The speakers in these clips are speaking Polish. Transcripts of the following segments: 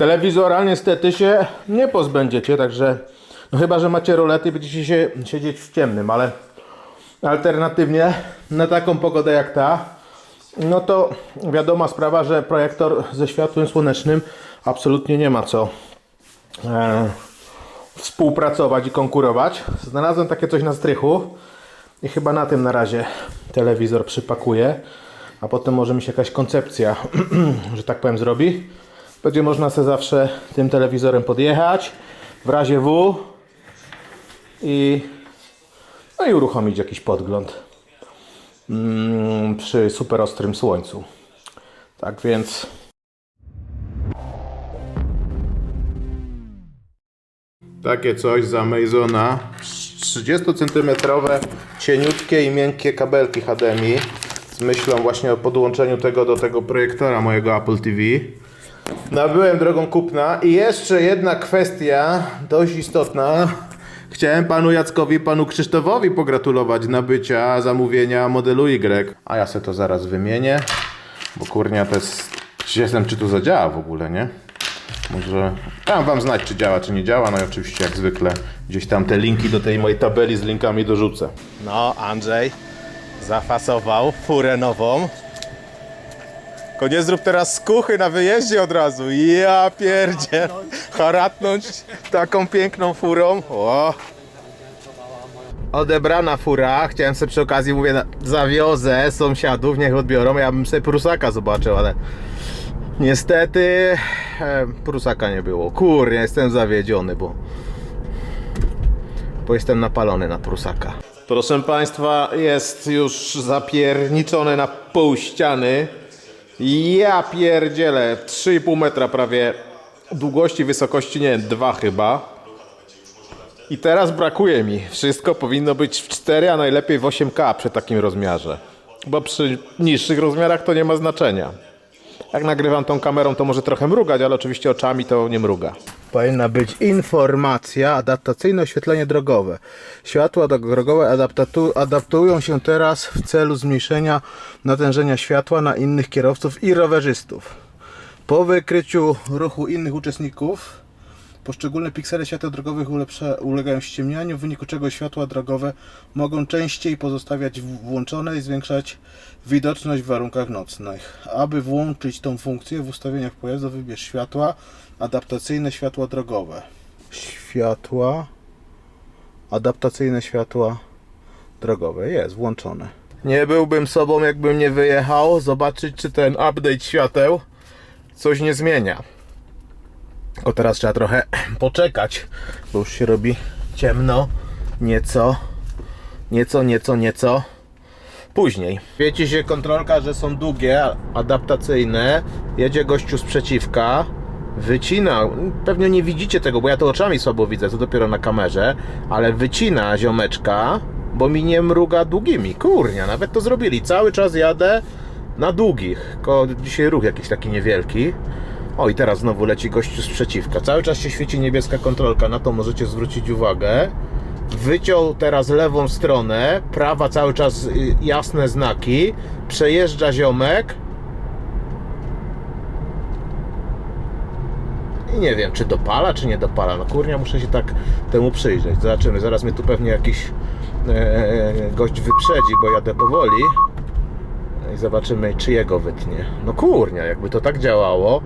Telewizora niestety się nie pozbędziecie, także no chyba, że macie rolety będziecie się siedzieć w ciemnym, ale alternatywnie na taką pogodę jak ta, no to wiadoma sprawa, że projektor ze światłem słonecznym absolutnie nie ma co e, współpracować i konkurować. Znalazłem takie coś na strychu i chyba na tym na razie telewizor przypakuję, a potem może mi się jakaś koncepcja, że tak powiem, zrobi. Będzie można sobie zawsze tym telewizorem podjechać w razie W i, no i uruchomić jakiś podgląd mm, przy super ostrym słońcu. Tak więc Takie coś z Amazona. 30 cm cieniutkie i miękkie kabelki HDMI z myślą właśnie o podłączeniu tego do tego projektora mojego Apple TV. Nabyłem drogą kupna i jeszcze jedna kwestia dość istotna. Chciałem panu Jackowi, panu Krzysztofowi pogratulować nabycia zamówienia modelu Y. A ja sobie to zaraz wymienię, bo kurnia to jest... Jestem czy to zadziała w ogóle, nie? Może dam wam znać, czy działa, czy nie działa. No i oczywiście, jak zwykle, gdzieś tam te linki do tej mojej tabeli z linkami dorzucę. No, Andrzej zafasował furę nową. Tylko nie zrób teraz skuchy na wyjeździe od razu. Ja pierdzie. Haratnąć taką piękną furą. O. Odebrana fura. Chciałem sobie przy okazji, mówię, zawiozę sąsiadów, niech odbiorą. Ja bym sobie Prusaka zobaczył, ale Niestety Prusaka nie było. Kurde, jestem zawiedziony, bo bo jestem napalony na Prusaka. Proszę Państwa, jest już zapierniczony na pół ściany. Ja pierdzielę, 3,5 metra prawie długości, wysokości, nie wiem, 2 chyba. I teraz brakuje mi. Wszystko powinno być w 4, a najlepiej w 8K przy takim rozmiarze. Bo przy niższych rozmiarach to nie ma znaczenia. Jak nagrywam tą kamerą, to może trochę mrugać, ale oczywiście oczami to nie mruga. Powinna być informacja, adaptacyjne oświetlenie drogowe. Światła drogowe adaptują się teraz w celu zmniejszenia natężenia światła na innych kierowców i rowerzystów. Po wykryciu ruchu innych uczestników Poszczególne piksele świateł drogowych ulepsza, ulegają ściemnianiu, w wyniku czego światła drogowe mogą częściej pozostawiać włączone i zwiększać widoczność w warunkach nocnych. Aby włączyć tą funkcję w ustawieniach pojazdu wybierz światła, adaptacyjne światła drogowe. Światła, adaptacyjne światła drogowe. Jest włączone. Nie byłbym sobą, jakbym nie wyjechał zobaczyć, czy ten update świateł coś nie zmienia. Tylko teraz trzeba trochę poczekać, bo już się robi ciemno. Nieco, nieco, nieco, nieco. Później. Wiecie się kontrolka, że są długie, adaptacyjne. Jedzie gościu z przeciwka. Wycina, pewnie nie widzicie tego, bo ja to oczami słabo widzę, to dopiero na kamerze, ale wycina ziomeczka, bo mi nie mruga długimi. Kurnia, nawet to zrobili. Cały czas jadę na długich. Tylko dzisiaj ruch jakiś taki niewielki. O i teraz znowu leci gościu z przeciwka. Cały czas się świeci niebieska kontrolka, na to możecie zwrócić uwagę. Wyciął teraz lewą stronę, prawa cały czas y, jasne znaki. Przejeżdża ziomek. I nie wiem, czy dopala, czy nie dopala. No kurnia, muszę się tak temu przyjrzeć. Zobaczymy. Zaraz mnie tu pewnie jakiś e, gość wyprzedzi, bo jadę powoli. I zobaczymy, czy jego wytnie. No kurnia, jakby to tak działało.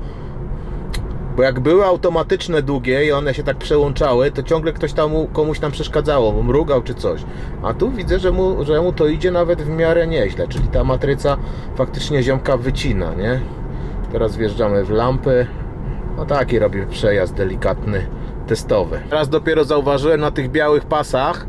Bo jak były automatyczne długie i one się tak przełączały, to ciągle ktoś tam mu- komuś tam przeszkadzało, bo mrugał czy coś. A tu widzę, że mu, że mu to idzie nawet w miarę nieźle, czyli ta matryca faktycznie ziomka wycina, nie? Teraz wjeżdżamy w lampy. No taki robi przejazd delikatny, testowy. Teraz dopiero zauważyłem na tych białych pasach,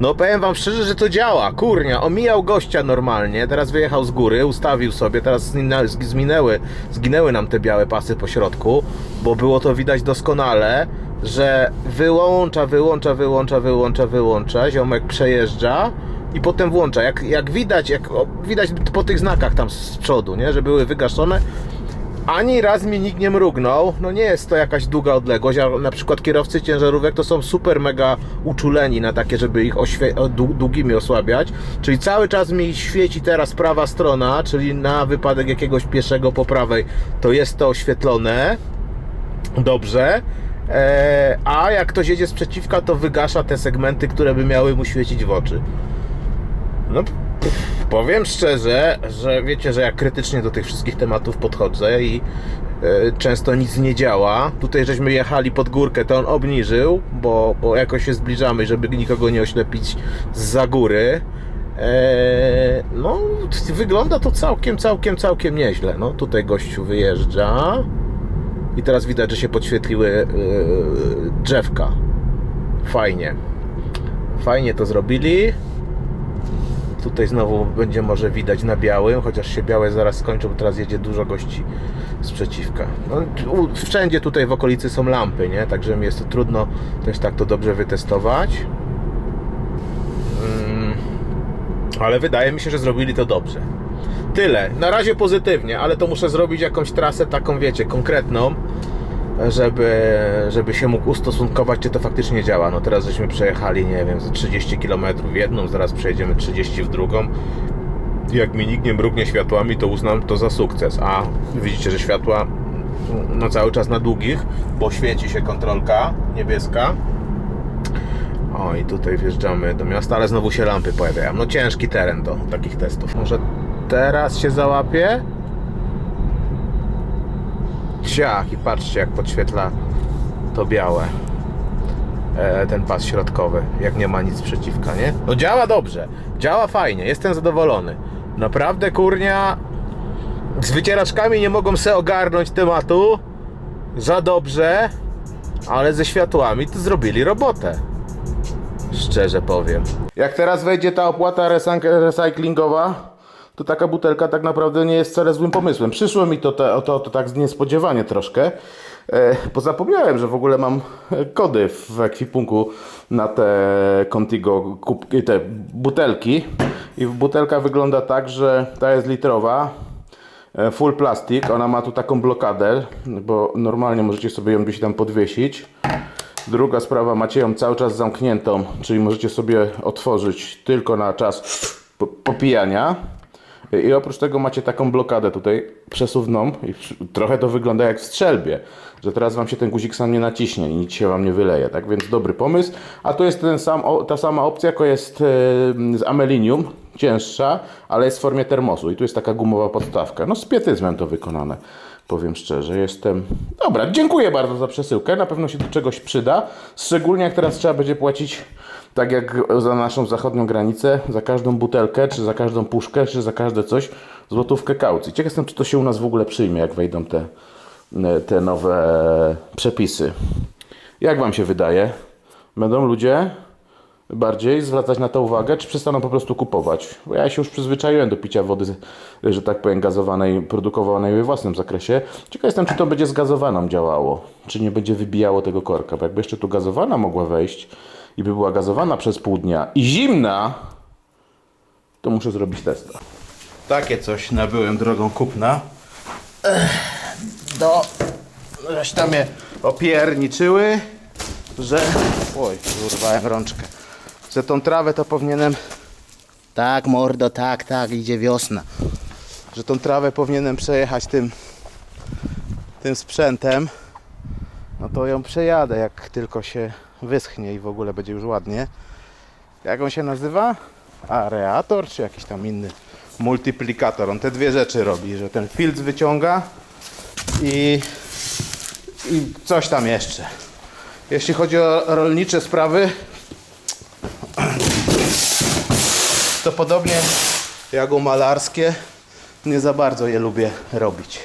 no powiem wam szczerze, że to działa. Kurnia, omijał gościa normalnie, teraz wyjechał z góry, ustawił sobie, teraz zginę- zg- zminęły, zginęły nam te białe pasy po środku, bo było to widać doskonale, że wyłącza, wyłącza, wyłącza, wyłącza, wyłącza, ziomek przejeżdża i potem włącza. Jak, jak widać, jak widać po tych znakach tam z przodu, nie, że były wygaszone, ani raz mi nikt nie mrugnął. No nie jest to jakaś długa odległość, a na przykład kierowcy ciężarówek to są super mega uczuleni na takie, żeby ich długimi osłabiać. Czyli cały czas mi świeci teraz prawa strona, czyli na wypadek jakiegoś pieszego po prawej to jest to oświetlone. dobrze. E, a jak ktoś jedzie z przeciwka, to wygasza te segmenty, które by miały mu świecić w oczy. No, powiem szczerze, że wiecie, że ja krytycznie do tych wszystkich tematów podchodzę i e, często nic nie działa. Tutaj żeśmy jechali pod górkę, to on obniżył, bo, bo jakoś się zbliżamy, żeby nikogo nie oślepić z góry. E, no, wygląda to całkiem, całkiem, całkiem nieźle. No, tutaj gościu wyjeżdża i teraz widać, że się podświetliły e, drzewka. Fajnie. Fajnie to zrobili. Tutaj znowu będzie może widać na białym, chociaż się białe zaraz skończą, bo teraz jedzie dużo gości z przeciwka. No, wszędzie tutaj w okolicy są lampy, nie? Także mi jest to trudno też tak to dobrze wytestować. Mm, ale wydaje mi się, że zrobili to dobrze. Tyle. Na razie pozytywnie, ale to muszę zrobić jakąś trasę taką, wiecie, konkretną, żeby, żeby się mógł ustosunkować, czy to faktycznie działa. No teraz żeśmy przejechali, nie wiem, ze 30 km w jedną, zaraz przejedziemy 30 w drugą. Jak mi nikt nie mrugnie światłami, to uznam to za sukces. A widzicie, że światła no cały czas na długich, bo świeci się kontrolka niebieska. O i tutaj wjeżdżamy do miasta, ale znowu się lampy pojawiają. No ciężki teren do takich testów. Może teraz się załapie? Ciach i patrzcie jak podświetla to białe. E, ten pas środkowy, jak nie ma nic przeciwka, nie? No działa dobrze, działa fajnie, jestem zadowolony. Naprawdę kurnia z wycieraczkami nie mogą se ogarnąć tematu za dobrze, ale ze światłami to zrobili robotę. Szczerze powiem. Jak teraz wejdzie ta opłata recyklingowa, to taka butelka tak naprawdę nie jest wcale złym pomysłem. Przyszło mi to, te, to, to tak niespodziewanie troszkę, e, bo zapomniałem, że w ogóle mam e, kody w ekwipunku na te Contigo kubki, te butelki. I butelka wygląda tak, że ta jest litrowa, e, full plastik. Ona ma tu taką blokadę, bo normalnie możecie sobie ją gdzieś tam podwiesić. Druga sprawa, macie ją cały czas zamkniętą, czyli możecie sobie otworzyć tylko na czas po- popijania. I oprócz tego macie taką blokadę tutaj przesuwną i trochę to wygląda jak w strzelbie, że teraz wam się ten guzik sam nie naciśnie i nic się wam nie wyleje, tak więc dobry pomysł. A tu jest ten sam, ta sama opcja, tylko jest e, z amelinium, cięższa, ale jest w formie termosu i tu jest taka gumowa podstawka. No z pietyzmem to wykonane. Powiem szczerze, jestem. Dobra, dziękuję bardzo za przesyłkę. Na pewno się do czegoś przyda. Szczególnie jak teraz trzeba będzie płacić, tak jak za naszą zachodnią granicę, za każdą butelkę, czy za każdą puszkę, czy za każde coś, złotówkę kaucji. Ciekaw jestem, czy to się u nas w ogóle przyjmie, jak wejdą te, te nowe przepisy. Jak Wam się wydaje? Będą ludzie bardziej zwracać na to uwagę, czy przestaną po prostu kupować? Bo ja się już przyzwyczaiłem do picia wody, że tak powiem, gazowanej, produkowanej we własnym zakresie. Ciekaw jestem, czy to będzie z gazowaną działało, czy nie będzie wybijało tego korka, bo jakby jeszcze tu gazowana mogła wejść i by była gazowana przez pół dnia i zimna, to muszę zrobić testa. Takie coś nabyłem drogą kupna. Do... Żeś tam je opierniczyły, że... Oj, urwałem rączkę. Że tą trawę to powinienem... Tak, mordo, tak, tak, idzie wiosna. Że tą trawę powinienem przejechać tym... tym sprzętem. No to ją przejadę, jak tylko się wyschnie i w ogóle będzie już ładnie. Jak on się nazywa? Areator czy jakiś tam inny multiplikator. On te dwie rzeczy robi, że ten filtr wyciąga i, i coś tam jeszcze. Jeśli chodzi o rolnicze sprawy, to podobnie jak o malarskie, nie za bardzo je lubię robić.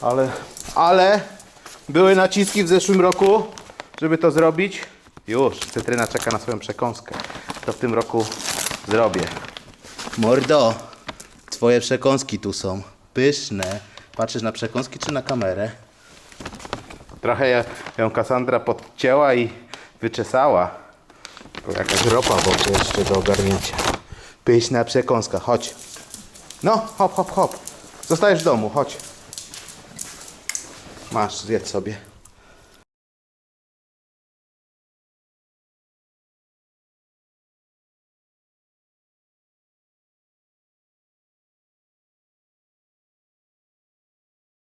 Ale, ale były naciski w zeszłym roku, żeby to zrobić. Już, cytryna czeka na swoją przekąskę. To w tym roku zrobię. Mordo, twoje przekąski tu są. Pyszne. Patrzysz na przekąski czy na kamerę? Trochę ją Kassandra podcięła i wyczesała. To jakaś ropa w oczy jeszcze do ogarnięcia. Pyszna przekąska, chodź. No, hop, hop, hop. Zostajesz w domu, chodź. Masz, zjedz sobie.